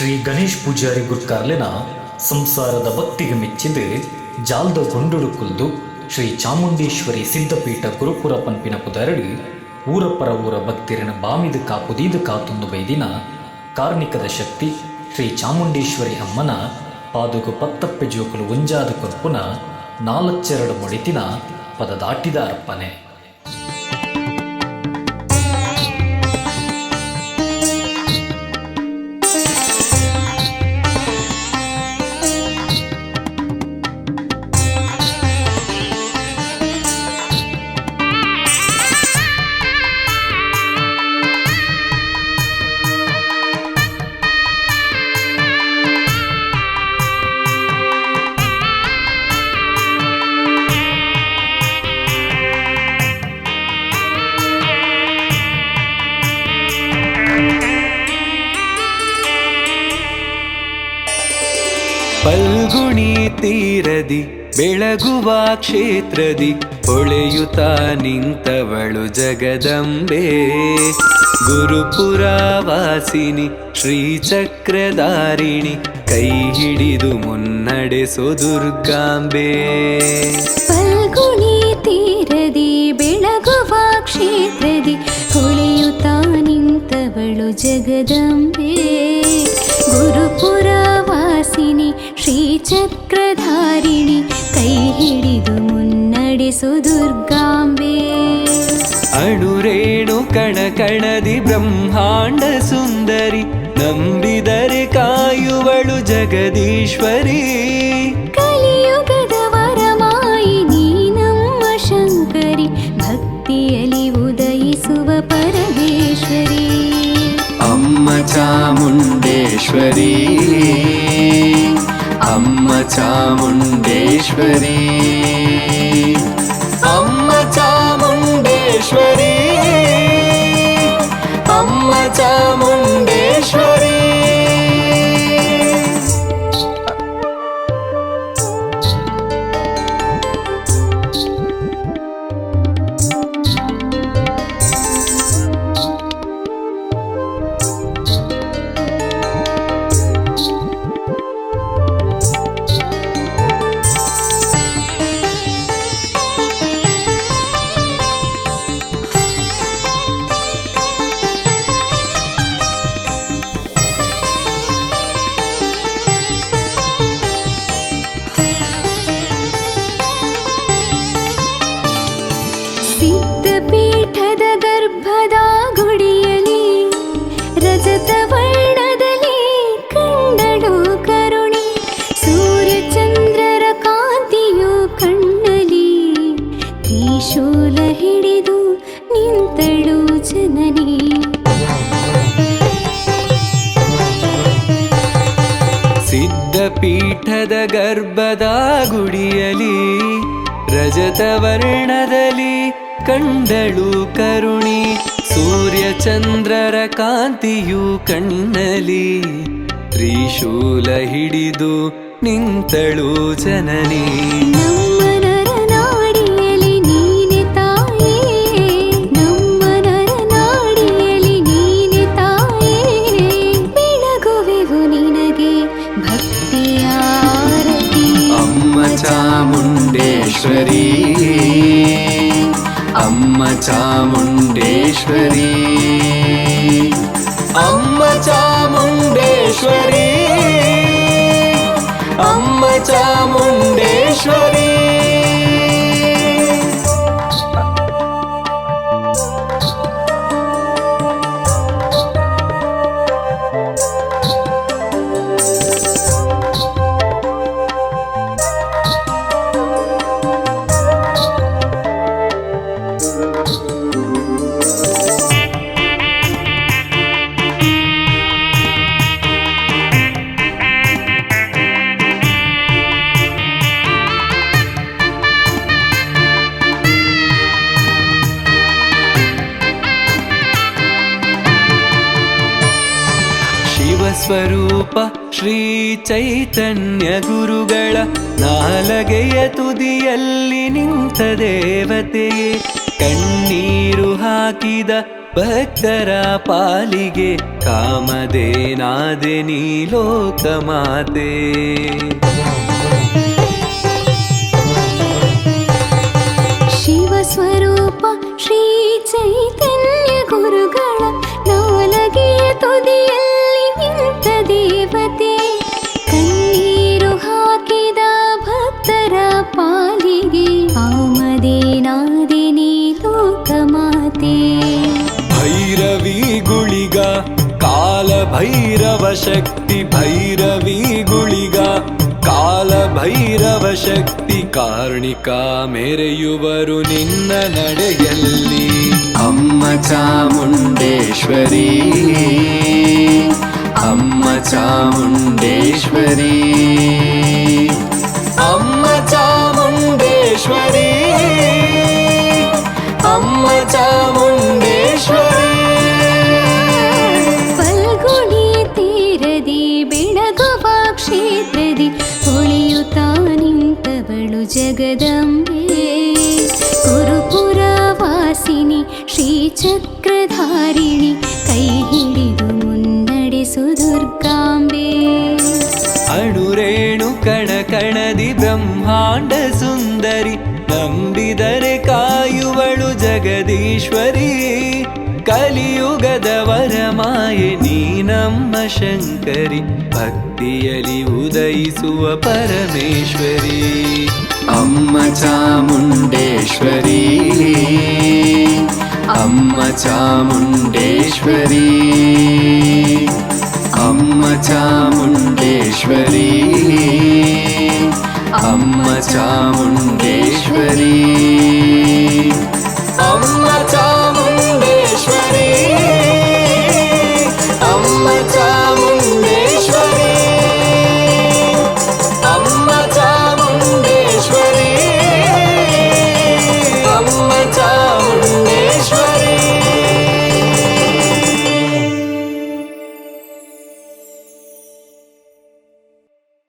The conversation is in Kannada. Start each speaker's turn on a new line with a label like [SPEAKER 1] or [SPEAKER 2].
[SPEAKER 1] ಶ್ರೀ ಗಣೇಶ್ ಪೂಜಾರಿ ಗುರ್ಕಾರ್ಲಿನ ಸಂಸಾರದ ಭಕ್ತಿಗೆ ಮೆಚ್ಚಿದೆ ಜಾಲ್ದ ಗೊಂಡುಡುಕುಲ್ದು ಶ್ರೀ ಚಾಮುಂಡೇಶ್ವರಿ ಸಿದ್ಧಪೀಠ ಗುರುಪುರ ಪಂಪಿನ ಪುದರಡಿ ಊರಪ್ಪರ ಊರ ಭಕ್ತಿರಿನ ಬಾಮಿದ ಕಾಪುದೀದ ಕಾತುಂದು ಬೈದಿನ ಕಾರ್ಣಿಕದ ಶಕ್ತಿ ಶ್ರೀ ಚಾಮುಂಡೇಶ್ವರಿ ಅಮ್ಮನ ಪಾದುಗು ಪತ್ತಪ್ಪೆ ಜೋಕುಲು ಒಂಜಾದ ಕೊರ್ಪುನ ನಾಲ್ಚೆರಡು ಮೊಡಿತಿನ ಪದದಾಟಿದ ಅರ್ಪಣೆ.
[SPEAKER 2] ತೀರದಿ, ಬೆಳಗುವ ಕ್ಷೇತ್ರದಿ, ಹೊಳೆಯುತ್ತ ನಿಂತವಳು ಜಗದಂಬೆ. ಗುರುಪುರವಾಸಿನಿ, ಶ್ರೀಚಕ್ರಧಾರಿಣಿ, ಕೈ ಹಿಡಿದು ಮುನ್ನಡೆಸೋ ದುರ್ಗಾಂಬೆ.
[SPEAKER 3] ಫಲ್ಗುಣಿ ತೀರದಿ, ಬೆಳಗುವ ಕ್ಷೇತ್ರದಿ, ಹೊಳೆಯುತ್ತ ನಿಂತವಳು ಜಗದಂಬೆ. ಗುರುಪುರ ವಾಸಿನಿ ಶ್ರೀಚಕ್ರಧಾರಿಣಿ ಕೈ ಹಿಡಿದು ಮುನ್ನಡೆಸು ದುರ್ಗಾಂಬೆ.
[SPEAKER 2] ಅಣುರೇಣು ಕಣ ಕಣದಿ ಬ್ರಹ್ಮಾಂಡ ಸುಂದರಿ ನಂಬಿದರೆ ಕಾಯುವಳು ಜಗದೀಶ್ವರಿ.
[SPEAKER 3] ಕಲಿಯುಗದ ವರಮಾಯಿನಿ ನಮ್ಮ ಶಂಕರಿ ಭಕ್ತಿಯಲ್ಲಿ ಉದಯಿಸುವ ಪರಮೇಶ್ವರಿ.
[SPEAKER 2] ಅಮ್ಮ ಚಾಮುಂಡೇಶ್ವರಿ. ಅಮ್ಮ ಚಾಮುಂಡೇಶ್ವರಿ ಅಮ್ಮ ಚಾಮುಂಡೇಶ್ವರಿ ಅಮ್ಮ
[SPEAKER 3] ರಜತ ವರ್ಣದಲ್ಲಿ ಕಂಡಳು ಕರುಣಿ. ಸೂರ್ಯಚಂದ್ರರ ಕಾಂತಿಯು ಕಣ್ಣಲಿ ತ್ರಿಶೂಲ ಹಿಡಿದು ನಿಂತಳು ಜನನಿ.
[SPEAKER 2] ಸಿದ್ಧಪೀಠದ ಗರ್ಭದ ಗುಡಿಯಲಿ ರಜತ ವರ್ಣದಲ್ಲಿ ಕಂಡಳು ಕರುಣಿ. ಸೂರ್ಯಚಂದ್ರರ ಕಾಂತಿಯು ಕಣ್ಣಲಿ ತ್ರಿಶೂಲ ಹಿಡಿದು ನಿಂತಳು ಜನನಿ.
[SPEAKER 3] ನಮ್ಮ ನರನಾಡಿಯಲಿ ನೀನೆ
[SPEAKER 2] ईश्वरी ಶಿವಸ್ವರೂಪ ಶ್ರೀ ಚೈತನ್ಯ ಗುರುಗಳ ನಾಲಗೆಯ ತುದಿಯಲ್ಲಿ ನಿಂತ ದೇವತೆಯೇ, ಕಣ್ಣೀರು ಹಾಕಿದ ಭಕ್ತರ ಪಾಲಿಗೆ ಕಾಮದೇನಾದೆ ನೀ ಲೋಕಮಾತೆ.
[SPEAKER 3] ಶಿವಸ್ವರೂಪ ಶ್ರೀ ಚೈತನ್ಯ ಗುರುಗಳ ನಾಲಗೆಯ ತುದಿಯಲ್ಲಿ ದೇವತೆ ಕಣ್ಣೀರು ಹಾಕಿದ ಭಕ್ತರ ಪಾಲಿಗೆ ಆಮದೇನಾದಿನಿ ಲೋಕಮಾತೆ
[SPEAKER 2] ಭೈರವಿ ಗುಳಿಗ ಕಾಲ ಭೈರವ ಶಕ್ತಿ ಭೈರವಿ ಗುಳಿಗ ಕಾಲ ಭೈರವ ಶಕ್ತಿ ಕಾರ್ಣಿಕ ಮೆರೆಯುವರು ನಿನ್ನ ನಡೆಯಲ್ಲಿ. ಅಮ್ಮ ಚಾಮುಂಡೇಶ್ವರಿ.
[SPEAKER 3] ಜಗದಂಬೆ ಗುರುಪುರ ವಾಸಿನಿ ಶ್ರೀಚಕ್ರಧಾರಿಣಿ ಕೈ ಹಿಡಿದು ಮುನ್ನಡೆಸು ದುರ್ಗಾಂಬೆ.
[SPEAKER 2] ಅಣುರೇಣು ಕಣ ಕಣದಿ ಬ್ರಹ್ಮಾಂಡ ಸುಂದರಿ, ನಂಬಿದರೆ ಕಾಯುವಳು ಜಗದೀಶ್ವರಿ. ಕಲಿಯುಗದ ವರಮಾಯೆ ನೀ ನಮ್ಮ ಶಂಕರಿ ಭಕ್ತಿಯಲಿ ಉದಯಿಸುವ ಪರಮೇಶ್ವರಿ ಅಮ್ಮ ಚಾಮುಂಡೇಶ್ವರಿ ಅಮ್ಮ ಚಾಮುಂಡೇಶ್ವರಿ ಅಮ್ಮ ಚಾಮುಂಡೇಶ್ವರಿ ಅಮ್ಮ ಚಾಮುಂಡೇಶ್ವರಿ